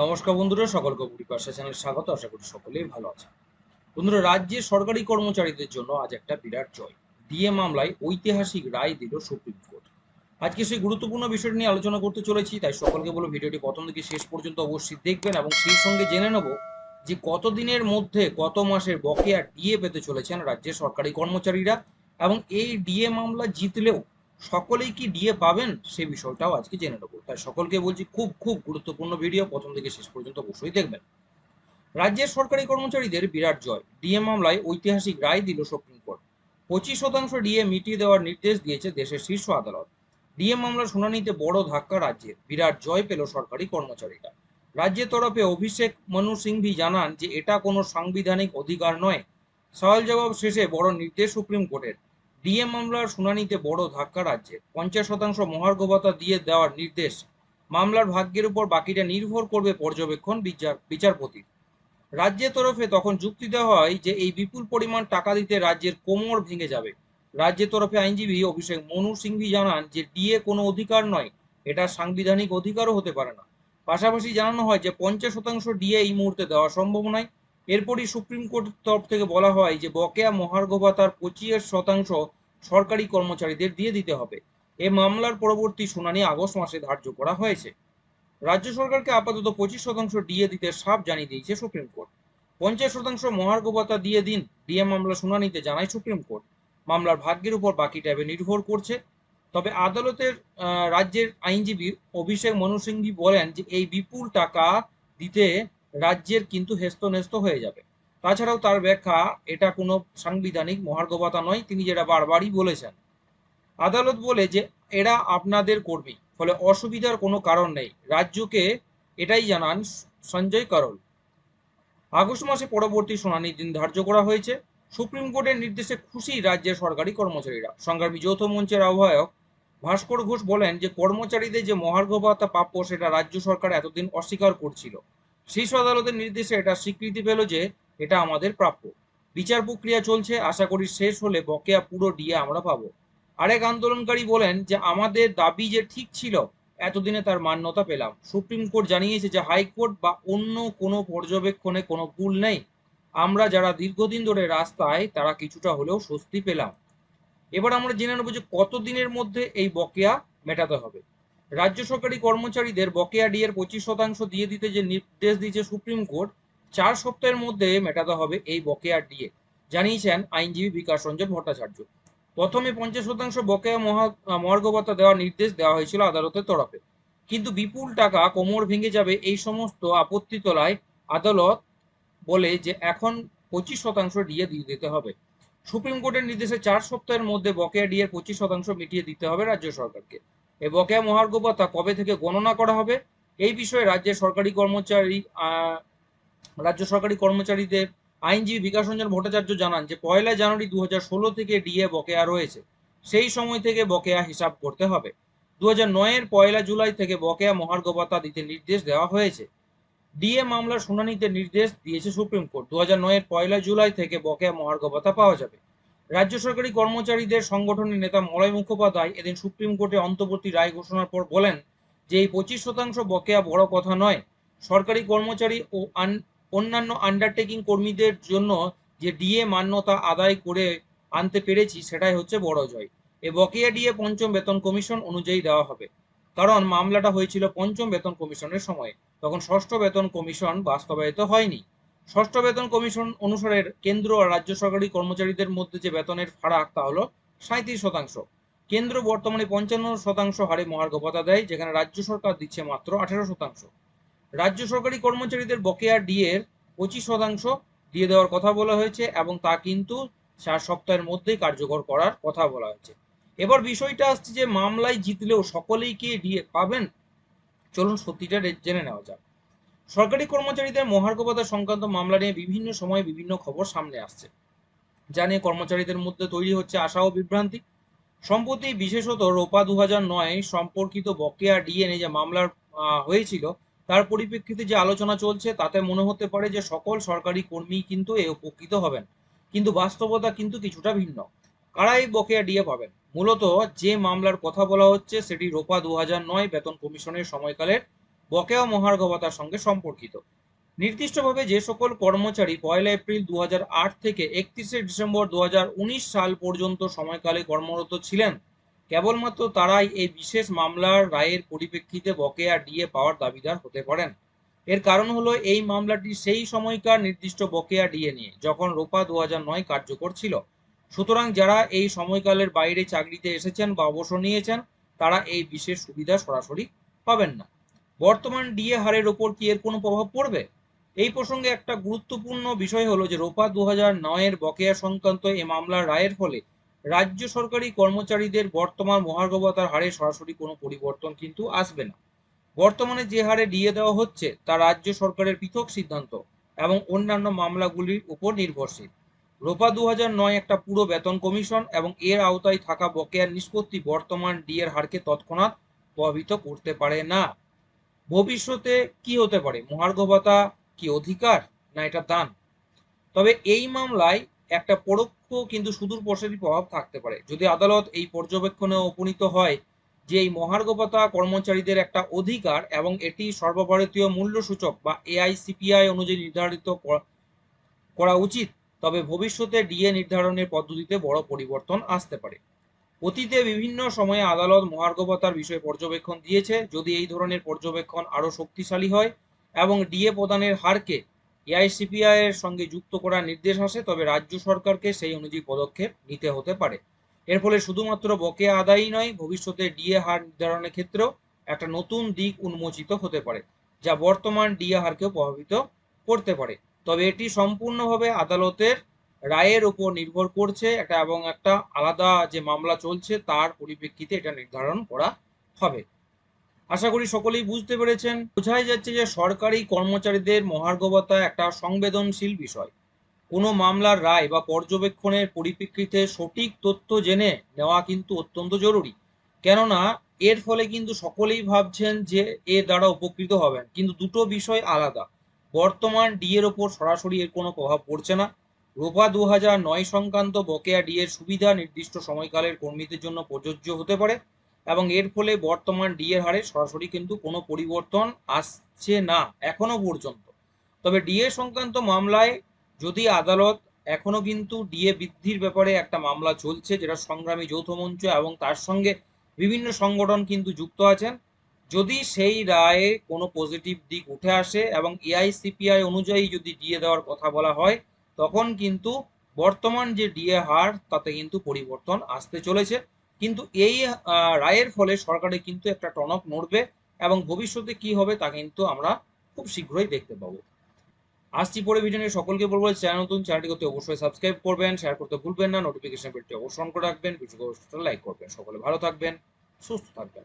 নমস্কার বন্ধুরা, সকলকে পরিপাশা চ্যানেলে স্বাগত। আশা করি সকলেই ভালো আছে বন্ধুরা, রাজ্যের সরকারি কর্মচারীদের জন্য আজ একটা বিরাট জয়। ডিএ মামলায় ঐতিহাসিক রায় দিল সুপ্রিম কোর্ট। আজকে সেই গুরুত্বপূর্ণ বিষয়টি নিয়ে আলোচনা করতে চলেছি, তাই সকলকে বলো ভিডিওটি প্রথম থেকে শেষ পর্যন্ত অবশ্যই দেখবেন এবং সেই সঙ্গে জেনে নেব যে কতদিনের মধ্যে, কত মাসের বকেয়া ডিএ পেতে চলেছেন রাজ্যের সরকারি কর্মচারীরা এবং এই ডিএ মামলা জিতলেও সকলেই কি ডিএ পাবেন? সে বিষয়টাও আজকে জেনে নেব। তাই সকলকে বলছি, খুব খুব গুরুত্বপূর্ণ ভিডিও। প্রথম থেকে শেষ পর্যন্ত অবশ্যই দেখবেন। রাজ্যের সরকারি কর্মচারীদের বিরাট জয়। ডিএ মামলায় ঐতিহাসিক রায় দিল সুপ্রিম কোর্ট। পঁচিশ শতাংশ ডিএ মিটিয়ে দেওয়ার নির্দেশ দিয়েছে দেশের শীর্ষ আদালত। ডিএ মামলার শুনানিতে বড় ধাক্কা রাজ্যের বিরাট জয় পেল সরকারি কর্মচারীরা। রাজ্যের তরফে অভিষেক মনু সিংভি জানান যে, এটা কোনো সাংবিধানিক অধিকার নয়। সওয়াল জবাব শেষে বড় নির্দেশ সুপ্রিম কোর্টের। ডিএ মামলার শুনানিতে বড় ধাক্কা রাজ্যের পঞ্চাশ শতাংশ মহার্ঘ ভাতা দিয়ে দেওয়ার নির্দেশ। মামলার ভাগ্যের উপর বাকিটা নির্ভর করবে পর্যবেক্ষণ বিচার, বিচারপতি। রাজ্যের তরফে তখন যুক্তি দেওয়া হয় যে, এই বিপুল পরিমাণ টাকা দিতে রাজ্যের কোমর ভেঙে যাবে। রাজ্যের তরফে আইনজীবী অভিষেক মনু সিংভি জানান যে, ডিএ কোনো অধিকার নয়। এটা সাংবিধানিক অধিকারও হতে পারে না। পাশাপাশি জানানো হয় যে, পঞ্চাশ শতাংশ ডিএ এই মুহূর্তে দেওয়া সম্ভব নয়। এরপরই সুপ্রিম কোর্টের তরফ থেকে বলা হয় যে, বকেয়া মহার্ঘ ভাতার পঁচিশ শতাংশ সরকারি কর্মচারীদের দিয়ে দিতে হবে। এ মামলার পরবর্তী শুনানি আগস্ট মাসে ধার্য করা হয়েছে। রাজ্য সরকারকে আপাতত পঁচিশ শতাংশ ডিএ দিতে সাফ জানিয়ে দিয়েছে সুপ্রিম কোর্ট। পঞ্চাশ শতাংশ মহার্ঘ দিয়ে দিন, ডিএ মামলা শুনানিতে জানায় সুপ্রিম কোর্ট। মামলার ভাগ্যের উপর বাকি ট্যাবে নির্ভর করছে। তবে আদালতের রাজ্যের আইনজীবী অভিষেক মনু বলেন যে, এই বিপুল টাকা দিতে রাজ্যের কিন্তু হেস্তনেস্ত হয়ে যাবে। তাছাড়াও তার ব্যাখ্যা, এটা কোনো সাংবিধানিক মহার্ঘভাতা নয়, তিনি যেটা বারবারই বলেছেন। আদালত বলে যে, এরা আপনাদের কর্মী, ফলে অসুবিধার কোনো কারণ নেই। রাজ্যকে এটাই জানান সঞ্জয় করল। আগস্ট মাসে পরবর্তী শুনানির দিন ধার্য করা হয়েছে। সুপ্রিম কোর্টের নির্দেশে খুশি রাজ্যের সরকারি কর্মচারীরা। সংগ্রামী যৌথ মঞ্চের আহ্বায়ক ভাস্কর ঘোষ বলেন যে, কর্মচারীদের যে মহার্ঘ ভাতা প্রাপ্য, সেটা রাজ্য সরকার এতদিন অস্বীকার করছিল। শীর্ষ আদালতের নির্দেশে এটা স্বীকৃতি পেল যে এটা আমাদের প্রাপ্য। বিচার প্রক্রিয়া চলছে, আশা করি শেষ হলে বকেয়া পুরো ডিএ আমরা পাবো। আরেক আন্দোলনকারী বলেন যে, আমাদের দাবি যে ঠিক ছিল, এতদিনে তার মান্যতা পেলাম। সুপ্রিম কোর্ট জানিয়েছে যে, হাইকোর্ট বা অন্য কোনো পর্যবেক্ষণে কোনো ভুল নেই। আমরা যারা দীর্ঘদিন ধরে রাস্তায়, তারা কিছুটা হলেও স্বস্তি পেলাম। এবার আমরা জেনে নেব যে, কতদিনের মধ্যে এই বকেয়া মেটাতে হবে। রাজ্য সরকারি কর্মচারীদের বকেয়া ডিএর পঁচিশ শতাংশ দিয়ে দিতে যে নির্দেশ দিয়েছে সুপ্রিম কোর্ট চার সপ্তাহের মধ্যে মেটাতে হবে এই বকেয়া ডিএ জানিয়েছেন আইনজীবী বিকাশ রঞ্জন ভট্টাচার্য। প্রথমে পঞ্চাশ শতাংশ বকেয়া মহা ভাতা দেওয়ার নির্দেশ দেওয়া হয়েছিল আদালতের তরফে। কিন্তু বিপুল টাকা কোমর ভেঙে যাবে এই সমস্ত আপত্তি তোলায় আদালত বলে যে এখন পঁচিশ শতাংশ ডিএ দিয়ে দিতে হবে। সুপ্রিম কোর্টের নির্দেশে চার সপ্তাহের মধ্যে বকেয়া ডিএর পঁচিশ শতাংশ মিটিয়ে দিতে হবে রাজ্য সরকারকে। এই বকেয়া মহার্ঘ ভাতা কবে থেকে গণনা করা হবে? এই বিষয়ে রাজ্যের সরকারি কর্মচারী রাজ্য সরকারি কর্মচারীদের আইনজীবী বিকাশ রঞ্জন ভট্টাচার্য জানান যে, পয়লা জানুয়ারি দু থেকে ডিএ বকেয়া রয়েছে। সেই সময় থেকে বকেয়া হিসাব করতে হবে। দু হাজার নয়ের পয়লা জুলাই থেকে বকেয়া মহার্ঘ ভাতা দিতে নির্দেশ দেওয়া হয়েছে। ডিএ মামলার শুনানিতে নির্দেশ দিয়েছে সুপ্রিম কোর্ট। দু হাজার নয়ের পয়লা জুলাই থেকে বকেয়া মহার্ঘ ভাতা পাওয়া যাবে। রাজ্য সরকারি কর্মচারীদের সংগঠনের নেতা মলয় মুখোপাধ্যায় এদিন সুপ্রিম কোর্টে অন্তর্বর্তী রায় ঘোষণার পর বলেন যে, এই পঁচিশ শতাংশ বকেয়া বড় কথা নয়। সরকারি কর্মচারী ও অন্যান্য আন্ডারটেকিং কর্মীদের জন্য যে ডিএ মান্যতা আদায় করে আনতে পেরেছি, সেটাই হচ্ছে বড় জয়। এ বকেয়া ডিএ পঞ্চম বেতন কমিশন অনুযায়ী দেওয়া হবে। কারণ মামলাটা হয়েছিল পঞ্চম বেতন কমিশনের সময়। তখন ষষ্ঠ বেতন কমিশন বাস্তবায়িত হয়নি। ষষ্ঠ বেতন কমিশন অনুসারে কেন্দ্র আর রাজ্য সরকারি কর্মচারীদের মধ্যে যে বেতনের ফারাক, তা হলো সাঁত্রিশ শতাংশ। কেন্দ্র বর্তমানে পঞ্চান্ন শতাংশ হারে মহার্ঘ ভাতা দেয়, যেখানে রাজ্য সরকার দিচ্ছে মাত্র আঠেরো শতাংশ। রাজ্য সরকারি কর্মচারীদের বকেয়া ডিএর পঁচিশ শতাংশ দিয়ে দেওয়ার কথা বলা হয়েছে এবং তা কিন্তু চার সপ্তাহের মধ্যেই কার্যকর করার কথা বলা হয়েছে। এবার বিষয়টা আসছে যে মামলায় জিতলেও সকলেই কি ডিএ পাবেন? চলুন সত্যিটা জেনে নেওয়া যাক। সরকারি কর্মচারীদের মহার্ঘভাতা সংক্রান্ত মামলা নিয়ে বিভিন্ন সময়ে বিভিন্ন খবর সামনে আসছে। যা নিয়ে কর্মচারীদের মধ্যে তৈরি হচ্ছে আশা ও বিভ্রান্তি। সম্প্রতি বিশেষত রোপা দু সম্পর্কিত বকেয়া ডিএনএ যে মামলার হয়েছিল তার পরিপ্রেক্ষিতে যে আলোচনা চলছে, তাতে মনে হতে পারে যে সকল সরকারি কর্মী কিন্তু এ উপকৃত হবেন। কিন্তু বাস্তবতা কিন্তু কিছুটা ভিন্ন। কারা এই বকেয়া ডিএ পাবেন? মূলত যে মামলার কথা বলা হচ্ছে, সেটি রোপা দু নয় বেতন কমিশনের সময়কালের বকেয়া মহার্ঘ সঙ্গে সম্পর্কিত। নির্দিষ্টভাবে যে সকল কর্মচারী পয়লা এপ্রিল দু হাজার আট থেকে একত্রিশে ডিসেম্বর দু হাজার উনিশ সাল পর্যন্ত সময়কালে কর্মরত ছিলেন কেবলমাত্র তারাই এই বিশেষ মামলার রায়ের পরিপ্রেক্ষিতে বকেয়া ডিএ পাওয়ার দাবিদার হতে পারেন। এর কারণ হলো এই মামলাটি সেই সময়কার নির্দিষ্ট বকেয়া ডিএ নিয়ে, যখন রোপা দু নয় কার্যকর ছিল। সুতরাং যারা এই সময়কালের বাইরে চাকরিতে এসেছেন বা অবসর নিয়েছেন, তারা এই বিশেষ সুবিধা সরাসরি পাবেন না। বর্তমান ডিএ হারের ওপর কি এর কোনো প্রভাব পড়বে? এই প্রসঙ্গে একটা গুরুত্বপূর্ণ বিষয় হলো যে রোপা দু হাজার নয়ের বকেয়া সংক্রান্ত এ মামলার রায়ের ফলে রাজ্য সরকারি কর্মচারীদের বর্তমান মহার্ঘবতার হারে সরাসরি কোনো পরিবর্তন কিন্তু আসবে না। বর্তমানে যে হারে ডিএ দেওয়া হচ্ছে তা রাজ্য সরকারের পৃথক সিদ্ধান্ত এবং অন্যান্য মামলাগুলির উপর নির্ভরশীল। রোপা দু একটা পুরো বেতন কমিশন এবং এর আওতায় থাকা বকেয়ার নিষ্পত্তি বর্তমান ডিএর হারকে তৎক্ষণাৎ প্রভাবিত করতে পারে না। ভবিষ্যতে কি হতে পারে? মহার্ঘ ভাতা কি অধিকার? না, এটা দান। তবে এই মামলায় একটা পরোক্ষ কিন্তু সুদূর প্রসারী প্রভাব থাকতে পারে। যদি আদালত এই পর্যবেক্ষণে উপনীত হয় যে এই মহার্ঘ ভাতা কর্মচারীদের একটা অধিকার এবং এটি সর্বভারতীয় মূল্য সূচক বা এআইসিপিআই অনুযায়ী নির্ধারিত করা উচিত, তবে ভবিষ্যতে ডিএ নির্ধারণের পদ্ধতিতে বড় পরিবর্তন আসতে পারে। অতীতে বিভিন্ন সময়ে আদালত মহার্ঘ ভাতার বিষয়ে পর্যবেক্ষণ দিয়েছে। যদি এই ধরনের পর্যবেক্ষণ আরও শক্তিশালী হয় এবং ডিএ প্রদানের হারকে এআইসিপিআই এর সঙ্গে যুক্ত করার নির্দেশ আসে, তবে রাজ্য সরকারকে সেই অনুযায়ী পদক্ষেপ নিতে হতে পারে। এর ফলে শুধুমাত্র বকেয়া আদায়ই নয়, ভবিষ্যতে ডিএ হার নির্ধারণের ক্ষেত্রেও একটা নতুন দিক উন্মোচিত হতে পারে, যা বর্তমান ডিএ হারকেও প্রভাবিত করতে পারে। তবে এটি সম্পূর্ণভাবে আদালতের রায়ের উপর নির্ভর করছে একটা এবং একটা আলাদা যে মামলা চলছে, তার পরিপ্রেক্ষিতে এটা নির্ধারণ করা হবে। আশা করি সকলেই বুঝতে পেরেছেন। বোঝাই যাচ্ছে যে সরকারি কর্মচারীদের মহার্ঘবতা একটা সংবেদনশীল বিষয়। কোনো মামলার রায় বা পর্যবেক্ষণের পরিপ্রেক্ষিতে সঠিক তথ্য জেনে নেওয়া কিন্তু অত্যন্ত জরুরি। কেননা, এর ফলে কিন্তু সকলেই ভাবছেন যে এর দ্বারা উপকৃত হবেন। কিন্তু দুটো বিষয় আলাদা। বর্তমান ডিএর ওপর সরাসরি এর কোনো প্রভাব পড়ছে না। রোপা দু নয় সংক্রান্ত বকেয়া ডি এর সুবিধা নির্দিষ্ট সময়কালের কর্মীদের জন্য প্রযোজ্য হতে পারে। এবং এর ফলে বর্তমান ডিএর হারে সরাসরি কিন্তু কোনো পরিবর্তন আসছে না, এখনও পর্যন্ত। তবে ডিএ সংক্রান্ত মামলায় যদি আদালত এখনও কিন্তু ডিএ বৃদ্ধির ব্যাপারে একটা মামলা চলছে, যেটা সংগ্রামী যৌথ মঞ্চ এবং তার সঙ্গে বিভিন্ন সংগঠন কিন্তু যুক্ত আছেন, যদি সেই রায়ে কোনো পজিটিভ দিক উঠে আসে এবং এআইসিপিআই অনুযায়ী যদি ডিএ দেওয়ার কথা বলা হয়, তখন কিন্তু বর্তমান যে ডিএ হার, তাতে কিন্তু পরিবর্তন আসতে চলেছে। কিন্তু এই রায়ের ফলে সরকারে কিন্তু একটা টনক নড়বে এবং ভবিষ্যতে কি হবে তা কিন্তু আমরা খুব শীঘ্রই দেখতে পাবো। আসছি পরে ভিডিও সকলকে বলব চ্যানেল নতুন চ্যানেলটি করতে অবশ্যই সাবস্ক্রাইব করবেন শেয়ার করতে ভুলবেন না নোটিফিকেশন বেলটি অবশ্যই করে রাখবেন ভিডিও লাইক করবেন। সকলে ভালো থাকবেন, সুস্থ থাকবেন।